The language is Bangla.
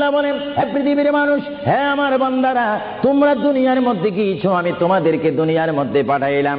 আল্লাহ বলেন হে পৃথিবীর মানুষ হ্যাঁ আমার বান্দারা, তোমরা দুনিয়ার মধ্যে গিয়েছো, আমি তোমাদেরকে দুনিয়ার মধ্যে পাঠাইলাম।